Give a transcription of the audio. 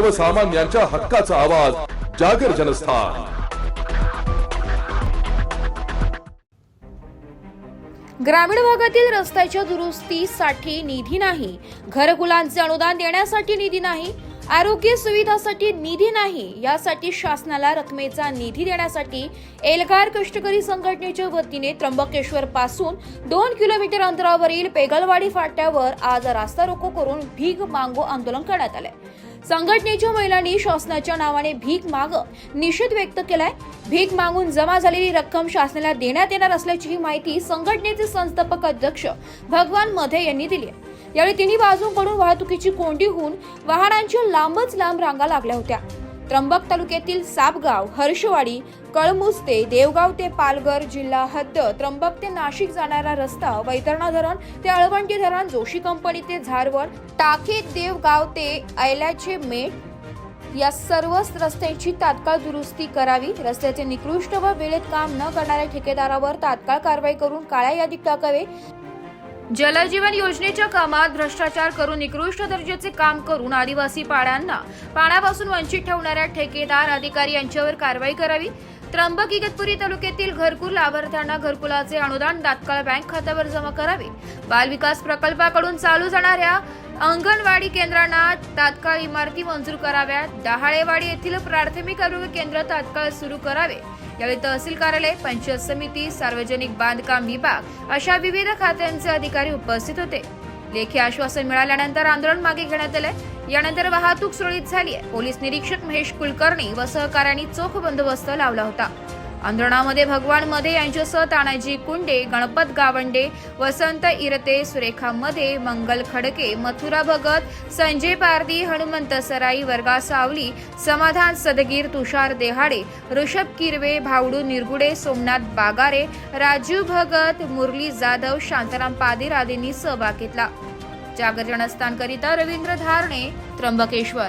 सर्वसामान्यांच्या हक्काचा आवाज जागर जनस्थान. ग्रामीण भागातील रस्त्याच्या दुरुस्तीसाठी निधी नाही. घरकुलांचे अनुदान देण्यासाठी निधी नाही. आरोग्य सुविधासाठी निधी नाही यासाठी शासनाला रकमेचा निधी देण्यासाठी एल्गार कष्टकरी संघटनेच्या वतीने त्र्यंबकेश्वर पासून दोन किलोमीटर अंतरावरील पेगलवाडी फाट्यावर आज रास्ता रोको करून भीक मागो आंदोलन करण्यात आले संघटनेच्या महिलांनी शासनाच्या नावाने भीक माग निषेध व्यक्त केलाय भीक मागून जमा झालेली रक्कम शासनाला देण्यात येणार असल्याची ही माहिती संघटनेचे संस्थापक अध्यक्ष भगवान मधे यांनी दिली आहे. यावेळी तिन्ही बाजूंकडून वाहतुकीची कोंडी होऊन वाहनांच्या लांबच लांब रांगा लागल्या होत्या. त्र्यंबक तालुक्यातील सापगाव हर्षवाडी कळमुस्ते देवगाव ते पालघर जिल्हा हद्द त्र्यंबक ते नाशिक जाणारा रस्ता वैतरणा धरण ते अळवंटी धरण जोशी कंपनी ते झारवड टाके देवगाव ते ऐल्याचे मेट या सर्वच रस्त्यांची तात्काळ दुरुस्ती करावी. रस्त्याचे निकृष्ट व वेळेत काम न करणाऱ्या ठेकेदारावर तात्काळ कारवाई करून काळ्या यादीत टाकावे. जलजीवन योजनेच्या कामात भ्रष्टाचार करून निकृष्ट दर्जाचे काम करून आदिवासी पाड्यांना पाण्यापासून वंचित ठेवणाऱ्या ठेकेदार अधिकारी यांच्यावर कारवाई करावी. त्र्यंबक इगतपुरी तालुक्यातील घरकुल लाभार्थ्यांना घरकुलाचे अनुदान तात्काळ बँक खात्यावर जमा करावे. बालविकास प्रकल्पाकडून चालू जाणाऱ्या अंगणवाडी केंद्रांना तात्काळ इमारती मंजूर कराव्यात. डहाळेवाडी येथील प्राथमिक आरोग्य केंद्र तात्काळ सुरू करावे. यावेळी तहसील कार्यालय पंचायत समिती सार्वजनिक बांधकाम विभाग अशा विविध खात्यांचे अधिकारी उपस्थित होते. लेखी आश्वासन मिळाल्यानंतर आंदोलन मागे घेण्यात आले यानंतर वाहतूक सुरळीत झाली आहे पोलीस निरीक्षक महेश कुलकर्णी व सहकाऱ्यांनी चोख बंदोबस्त लावला होता. आंदोलनामध्ये भगवानमध्ये यांच्यासह तानाजी कुंडे गणपत गावंडे वसंत इरते सुरेखा मध्ये मंगल खडके मथुरा भगत संजय पारदी हनुमंत सराई वर्गा सावली समाधान सदगीर तुषार देहाडे ऋषभ किरवे भावडू निरगुडे सोमनाथ बागारे राजीव भगत मुरली जाधव शांताराम पादीर आदींनी सहभाग घेतला. जागर जनस्थानकरिता रवींद्र धारणे त्र्यंबकेश्वर.